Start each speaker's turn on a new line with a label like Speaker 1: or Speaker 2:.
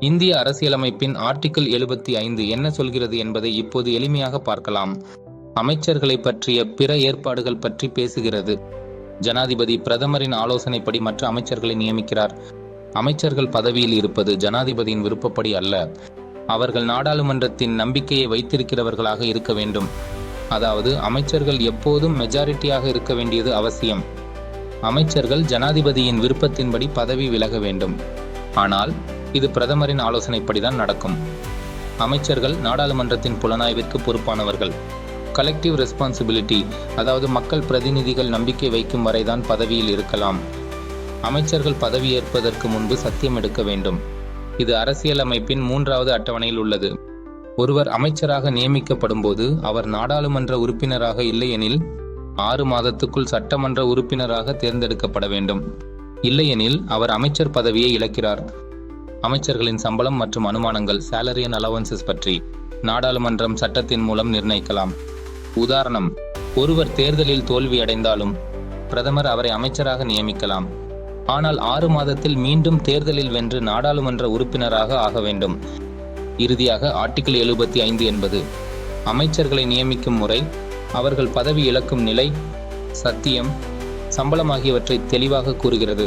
Speaker 1: இந்திய அரசியலமைப்பின் ஆர்டிகிள் எழுபத்தி ஐந்து என்ன சொல்கிறது என்பதை இப்போது எளிமையாக பார்க்கலாம். அமைச்சர்களை பற்றிய பிற ஏற்பாடுகள் பற்றி பேசுகிறது. ஜனாதிபதி பிரதமரின் ஆலோசனைப்படி மற்ற அமைச்சர்களை நியமிக்கிறார். அமைச்சர்கள் பதவியில் இருப்பது ஜனாதிபதியின் விருப்பப்படி அல்ல. அவர்கள் நாடாளுமன்றத்தின் நம்பிக்கையை வைத்திருக்கிறவர்களாக இருக்க வேண்டும். அதாவது அமைச்சர்கள் எப்போதும் மெஜாரிட்டியாக இருக்க வேண்டியது அவசியம். அமைச்சர்கள் ஜனாதிபதியின் விருப்பத்தின்படி பதவி விலக வேண்டும். ஆனால் இது பிரதமரின் ஆலோசனைப்படிதான் நடக்கும். அமைச்சர்கள் நாடாளுமன்றத்தின் புலனாய்விற்கு பொறுப்பானவர்கள். கலெக்டிவ் ரெஸ்பான்சிபிலிட்டி அதாவது மக்கள் பிரதிநிதிகள் நம்பிக்கை வைக்கும் வரைதான் பதவியில் இருக்கலாம். அமைச்சர்கள் பதவியேற்பதற்கு முன்பு சத்தியம் எடுக்க வேண்டும். இது அரசியலமைப்பின் மூன்றாவது அட்டவணையில் உள்ளது. ஒருவர் அமைச்சராக நியமிக்கப்படும் போது அவர் நாடாளுமன்ற உறுப்பினராக இல்லையெனில் ஆறு மாதத்துக்குள் சட்டமன்ற உறுப்பினராக தேர்ந்தெடுக்கப்பட வேண்டும். இல்லையெனில் அவர் அமைச்சர் பதவியை இழக்கிறார். அமைச்சர்களின் சம்பளம் மற்றும் அனுமானங்கள் சேலரி அண்ட் அலவன்சஸ் பற்றி நாடாளுமன்றம் சட்டத்தின் மூலம் நிர்ணயிக்கலாம். உதாரணம் ஒருவர் தேர்தலில் தோல்வியடைந்தாலும் பிரதமர் அவரை அமைச்சராக நியமிக்கலாம். ஆனால் ஆறு மாதத்தில் மீண்டும் தேர்தலில் வென்று நாடாளுமன்ற உறுப்பினராக ஆக வேண்டும். இறுதியாக ஆர்டிகிள் எழுபத்தி ஐந்து என்பது அமைச்சர்களை நியமிக்கும் முறை அவர்கள் பதவி இழக்கும் நிலை சத்தியம் சம்பளம் ஆகியவற்றை தெளிவாக கூறுகிறது.